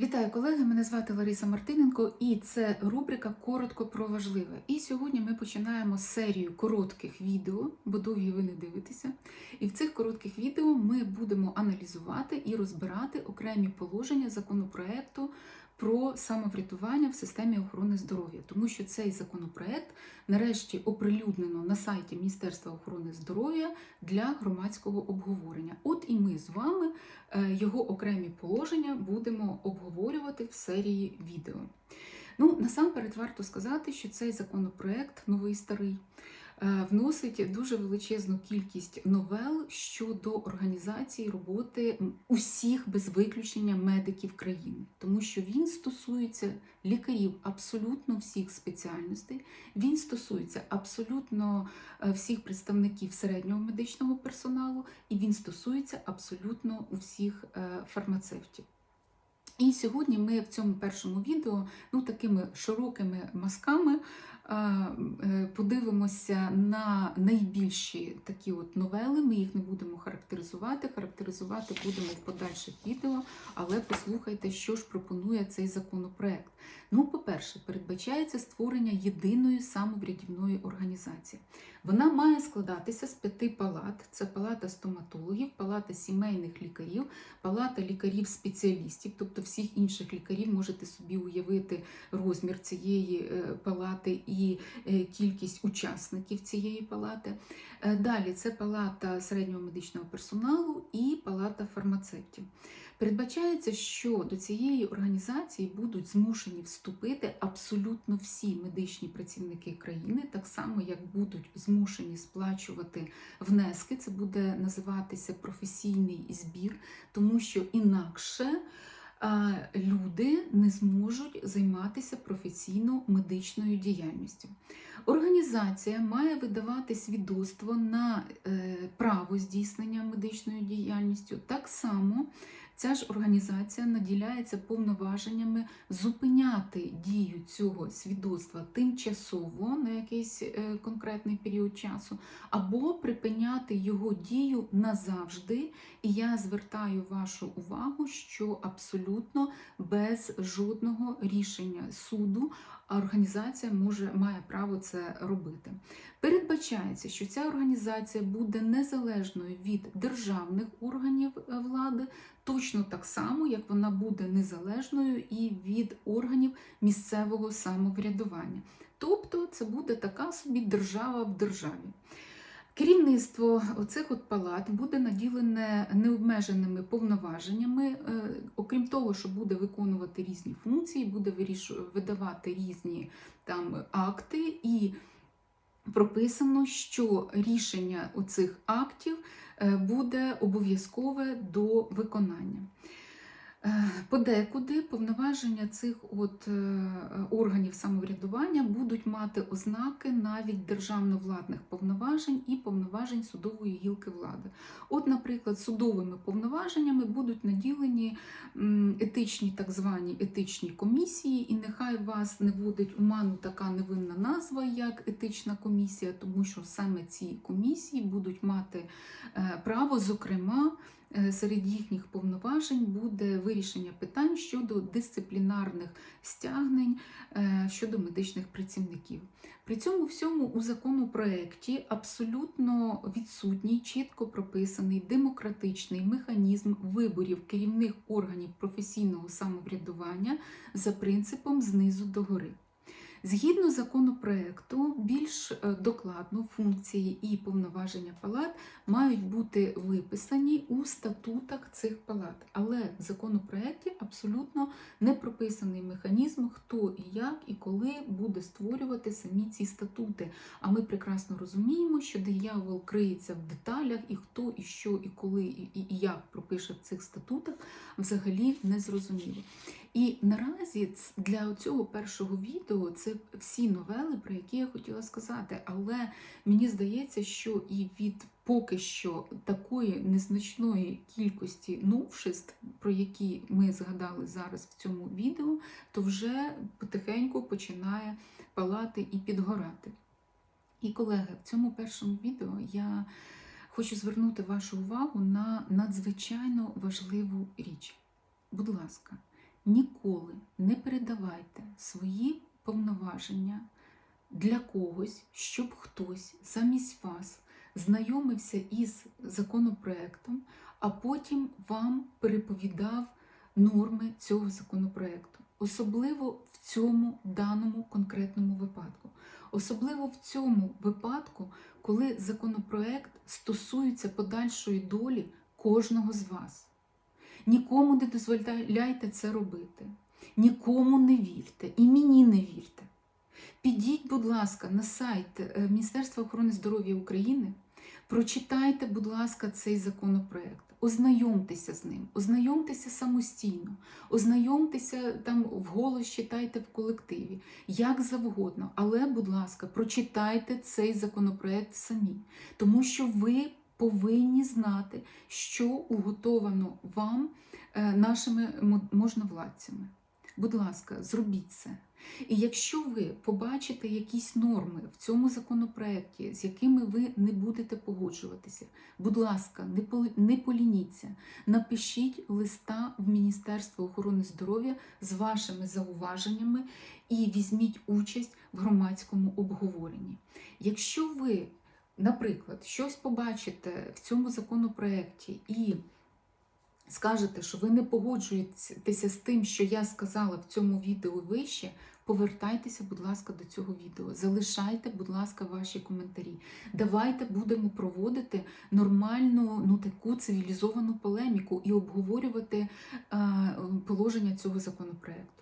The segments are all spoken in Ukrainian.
Вітаю колеги! Мене звати Лариса Мартиненко, і це рубрика Коротко про важливе. І сьогодні ми починаємо серію коротких відео, бо довгі ви не дивитеся. І в цих коротких відео ми будемо аналізувати і розбирати окремі положення законопроекту про самоврятування в системі охорони здоров'я, тому що цей законопроект нарешті оприлюднено на сайті Міністерства охорони здоров'я для громадського обговорення. От і ми з вами е, його окремі положення будемо обговорювати в серії відео. Ну, насамперед варто сказати, що цей законопроект, новий старий, е, вносить дуже величезну кількість новел щодо організації роботи усіх без виключення медиків країни, тому що він стосується лікарів абсолютно всіх спеціальностей, він стосується абсолютно е, всіх представників середнього медичного персоналу, і він стосується абсолютно усіх е, фармацевтів. І сьогодні ми в цьому першому відео ну, такими широкими мазками подивимося на найбільші такі от новели. Ми їх не будемо характеризувати. Характеризувати будемо в подальших відео, але послухайте, що ж пропонує цей законопроект. Ну, по-перше, передбачається створення єдиної самоврядівної організації. Вона має складатися з п'яти палат: це палата стоматологів, палата сімейних лікарів, палата лікарів-спеціалістів, тобто всіх інших лікарів можете собі уявити розмір цієї е, палати і е, кількість учасників цієї палати. Е, Далі це палата середнього медичного персоналу і палата фармацевтів. Передбачається, що до цієї організації будуть змушені вступити абсолютно всі медичні працівники країни, так само як будуть змушені сплачувати внески. Це буде називатися професійний збір, тому що інакше люди не зможуть займатися професійно медичною діяльністю. Організація має видавати свідоцтво на е, право здійснення медичною діяльністю. Так само ця ж організація наділяється повноваженнями зупиняти дію цього свідоцтва тимчасово на якийсь е, конкретний період часу, або припиняти його дію назавжди. І я звертаю вашу увагу, що абсолютно без жодного рішення суду організація може має право це робити. Передбачається, що ця організація буде незалежною від державних органів е, влади, точно так само, як вона буде незалежною і від органів місцевого самоврядування. Тобто це буде така собі держава в державі. Керівництво оцих от палат буде наділене необмеженими повноваженнями, е, окрім того, що буде виконувати різні функції, буде видавати різні там акти, і прописано, що рішення оцих актів е, буде обов'язкове до виконання. Е, Подекуди повноваження цих от е, органів самоврядування будуть мати ознаки навіть державно-владних повноважень і повноважень судової гілки влади. От, наприклад, судовими повноваженнями будуть наділені етичні так звані етичні комісії, і нехай вас не вводить у ману така невинна назва, як етична комісія, тому що саме ці комісії будуть мати е, право, зокрема. Е, Серед їхніх повноважень буде вирішення питань щодо дисциплінарних стягнень е, щодо медичних працівників. При цьому всьому у законопроекті абсолютно відсутній, чітко прописаний демократичний механізм виборів керівних органів професійного самоврядування за принципом знизу до гори. Згідно законопроекту, більш е, докладно функції і повноваження палат мають бути виписані у статутах цих палат. Але в законопроекті абсолютно не прописаний механізм, хто і як і коли буде створювати самі ці статути. А ми прекрасно розуміємо, що диявол криється в деталях, і хто, і що, і коли, і, як пропише в цих статутах, взагалі не зрозуміло. І наразі для цього першого відео це всі новели, про які я хотіла сказати. Але мені здається, що і від поки що такої незначної кількості новшеств, про які ми згадали зараз в цьому відео, то вже потихеньку починає палати і підгорати. І колеги, в цьому першому відео я хочу звернути вашу увагу на надзвичайно важливу річ. Будь ласка, ніколи не передавайте свої повноваження для когось, щоб хтось замість вас знайомився із законопроектом, а потім вам переповідав норми цього законопроекту. Особливо в цьому даному конкретному випадку. Особливо в цьому випадку, коли законопроект стосується подальшої долі кожного з вас. Нікому не дозволяйте це робити, нікому не вірте. І мені не вірте. Підіть, будь ласка, на сайт е, Міністерства охорони здоров'я України, прочитайте, будь ласка, цей законопроект, ознайомтеся з ним, ознайомтеся самостійно, ознайомтеся там вголос, читайте в колективі, як завгодно. Але, будь ласка, прочитайте цей законопроект самі, тому що ви повинні знати, що уготовано вам е, нашими можновладцями. Будь ласка, зробіть це. І якщо ви побачите якісь норми в цьому законопроекті, з якими ви не будете погоджуватися, будь ласка, не полініться, напишіть листа в Міністерство охорони здоров'я з вашими зауваженнями і візьміть участь в громадському обговоренні. Якщо ви, наприклад, щось побачите в цьому законопроекті і скажете, що ви не погоджуєтеся з тим, що я сказала в цьому відео вище, повертайтеся, будь ласка, до цього відео. Залишайте, будь ласка, ваші коментарі. Давайте будемо проводити нормальну, ну таку цивілізовану полеміку і обговорювати положення цього законопроекту.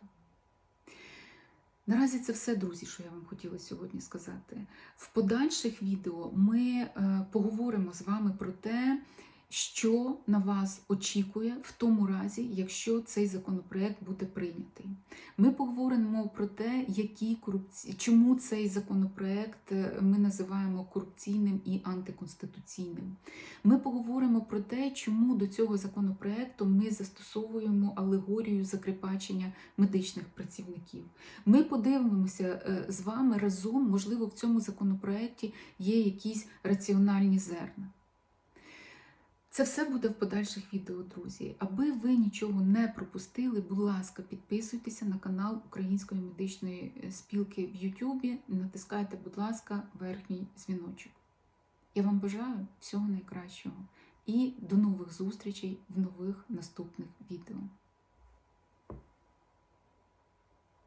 Наразі це все, друзі, що я вам хотіла сьогодні сказати. В подальших відео ми е, поговоримо з вами про те, що на вас очікує в тому разі, якщо цей законопроект буде прийнятий. Ми поговоримо про те, які корупці... чому цей законопроект е, ми називаємо корупційним і антиконституційним. Ми поговоримо про те, чому до цього законопроекту ми застосовуємо алегорію закріпачення медичних працівників. Ми подивимося е, з вами разом, можливо, в цьому законопроекті є якісь раціональні зерна. Це все буде в подальших відео, друзі. Аби ви нічого не пропустили, будь ласка, підписуйтеся на канал Української медичної е, спілки в Ютубі. Натискайте, будь ласка, верхній дзвіночок. Я вам бажаю всього найкращого і до нових зустрічей в нових наступних відео.